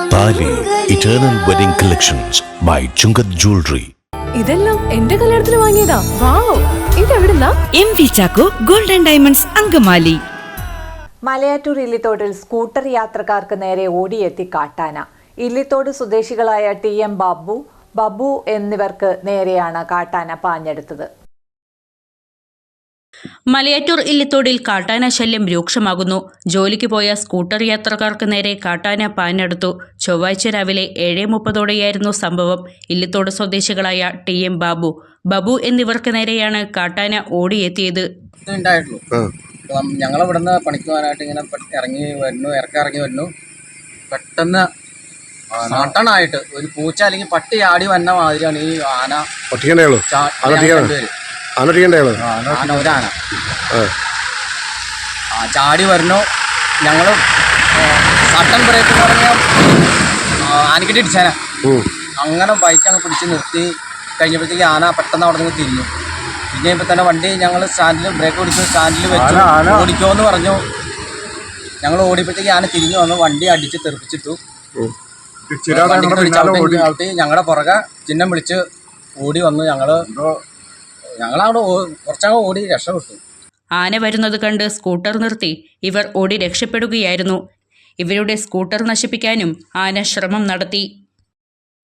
Eternal wedding collections by Chungath jewellery ഇതെല്ലാം എന്റെ കല്യാണത്തിന് വാങ്ങിയതാ. Wow ഇതെവിടുന്നാ? M V Chacko golden diamonds Angamaly. Malayattoor ഇല്ലിത്തോട്ടിൽ scooter യാത്രക്കാർക്ക് നേരെ ഓടിയെത്തി കാട്ടാന. ഇല്ലിത്തോട് സ്വദേശികളായ ടി എം ബാബു ബബു എന്നിവർക്ക് നേരെയാണ് കാട്ടാന പാഞ്ഞെടുത്തത്. മലയാറ്റൂർ ഇല്ലിത്തോടിൽ കാട്ടാന ശല്യം രൂക്ഷമാകുന്നു. ജോലിക്ക് പോയ സ്കൂട്ടർ യാത്രക്കാർക്ക് നേരെ കാട്ടാന പാഞ്ഞെടുത്തു. ചൊവ്വാഴ്ച രാവിലെ ഏഴ് മുപ്പതോടെയായിരുന്നു സംഭവം. ഇല്ലിത്തോട് സ്വദേശികളായ ടി എം ബാബു ബാബു എന്നിവർക്ക് നേരെയാണ് കാട്ടാന ഓടിയെത്തിയത്. ഞങ്ങൾ ഇവിടുന്ന് പണിക്ക് പോകാനായിട്ട് ഇങ്ങനെ ഇറങ്ങി വരുന്നു ഇറക്കി ഇറങ്ങി വരുന്നു. പെട്ടെന്ന് നാട്ടണായിട്ട് ഒരു പൂച്ച അല്ലെങ്കിൽ പട്ടി ആടി വന്ന മാതിരിയാണ് ഈ ആന. ഉള്ളൂ. ഉള്ളൂ ആന ഒരാന ആ. ചാടി വരുന്നു. ഞങ്ങൾ സട്ടൻ ബ്രേക്ക് എന്ന് പറഞ്ഞാൽ ആനക്കിട്ട് ഇടിച്ചാന. അങ്ങനെ ബൈക്ക് അങ്ങ് പിടിച്ച് നിർത്തി. കഴിഞ്ഞപ്പോഴത്തേക്ക് ആന പെട്ടെന്ന് അവിടെ നിന്ന് തിരിഞ്ഞു. പിന്നെ തന്നെ വണ്ടി ഞങ്ങൾ സ്റ്റാൻഡിൽ ബ്രേക്ക് പിടിച്ച് സ്റ്റാൻഡിൽ വെച്ചു ഓടിക്കോ എന്ന് പറഞ്ഞു. ഞങ്ങൾ ഓടിയപ്പോഴത്തേക്ക് ആന തിരിഞ്ഞു വന്നു വണ്ടി അടിച്ച് തെറിപ്പിച്ചിട്ടു. വണ്ടി ഞങ്ങളുടെ പുറകെ ചിഹ്നം വിളിച്ച് ഓടി വന്നു ഞങ്ങൾ ഞങ്ങളവിടെ കുറച്ചങ്ങ് ഓടി രക്ഷപ്പെട്ടു ആന വരുന്നത് കണ്ട് സ്കൂട്ടർ നിർത്തി ഇവർ ഓടി രക്ഷപ്പെടുകയായിരുന്നു. ഇവരുടെ സ്കൂട്ടർ നശിപ്പിക്കാനും ആന ശ്രമം നടത്തി.